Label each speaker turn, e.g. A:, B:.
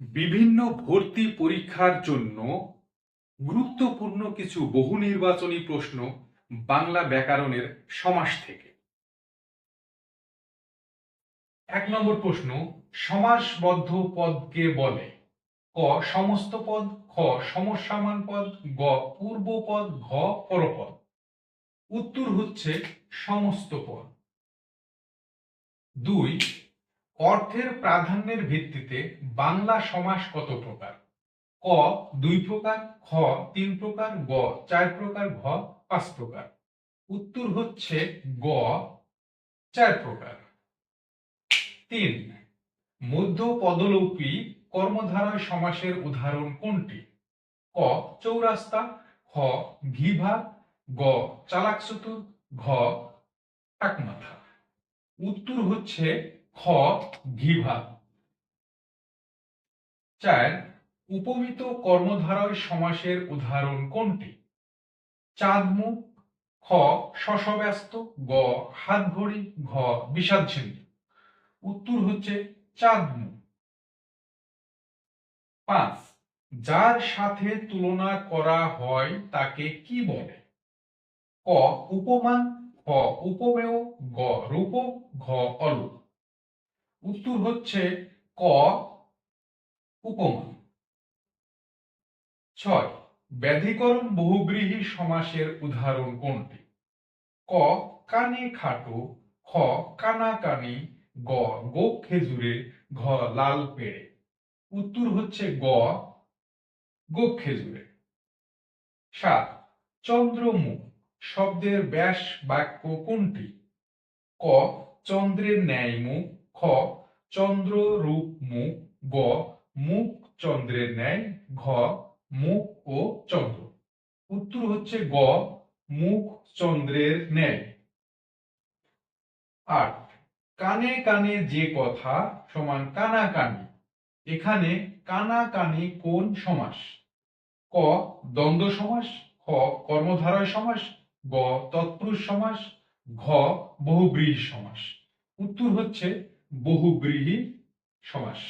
A: বিভিন্ন ভর্তি পরীক্ষার জন্য গুরুত্বপূর্ণ কিছু বহু নির্বাচনী প্রশ্ন বাংলা ব্যাকরণের সমাস থেকে। এক নম্বর প্রশ্ন, সমাসবদ্ধ পদকে বলে ক সমস্ত পদ, খ সমসামান পদ, গ পূর্ব পদ, ঘ পরপদ। উত্তর হচ্ছে সমস্ত পদ। দুই অর্থের প্রাধান্যের ভিত্তিতে বাংলা সমাস কত প্রকার? ক, দুই প্রকার, খ, তিন প্রকার, গ, চার প্রকার, ঘ, পাঁচ প্রকার। উত্তর হচ্ছে গ, চার প্রকার। তিন মধ্য পদলোপী কর্মধারয় সমাসের উদাহরণ কোনটি? ক, চৌরাস্তা, খ ঘিভা গ চালাক চতুর ঘ, টাকমাথা। উত্তর হচ্ছে খ ঘিভা চার, উপমিত কর্মধারয় সমাসের উদাহরণ কোনটি? চাঁদমুখ, খ, শশব্যস্ত, গ হাত ঘড়ি ঘ বিষাদ উত্তর হচ্ছে চাঁদমুখ। পাঁচ, যার সাথে তুলনা করা হয় তাকে কি বলে? ক উপমান খ, উপমেয়, গ রূপ ঘ অলুপ উত্তর হচ্ছে ক উপমান ছয়, ব্যাধিকরণ বহুব্রীহী সমাসের উদাহরণ কোনটি? ক, কানে খাটো, খ, কানা কানি, গ গো খেজুরে, ঘ, লাল পেড়ে। উত্তর হচ্ছে গ গো খেজুরে। সাত, চন্দ্রমুখ, শব্দের ব্যাস বাক্য কোনটি? ক, চন্দ্রের ন্যায় মুখ খ, চন্দ্র রূপ মুখ গ, মুখ চন্দ্রের ন্যায়, ঘ, মুখ ও চন্দ্র। উত্তর হচ্ছে গ, মুখ চন্দ্রের ন্যায়। আট, কানে কানে যে কথা সমান কানা কানি এখানে কানা কানি কোন সমাস? ক, দ্বন্দ্ব সমাস, খ, কর্মধারয় সমাস, গ, তৎপুরুষ সমাস, ঘ, বহুব্রীহি সমাস। উত্তর হচ্ছে বহুব্রীহি সমাস।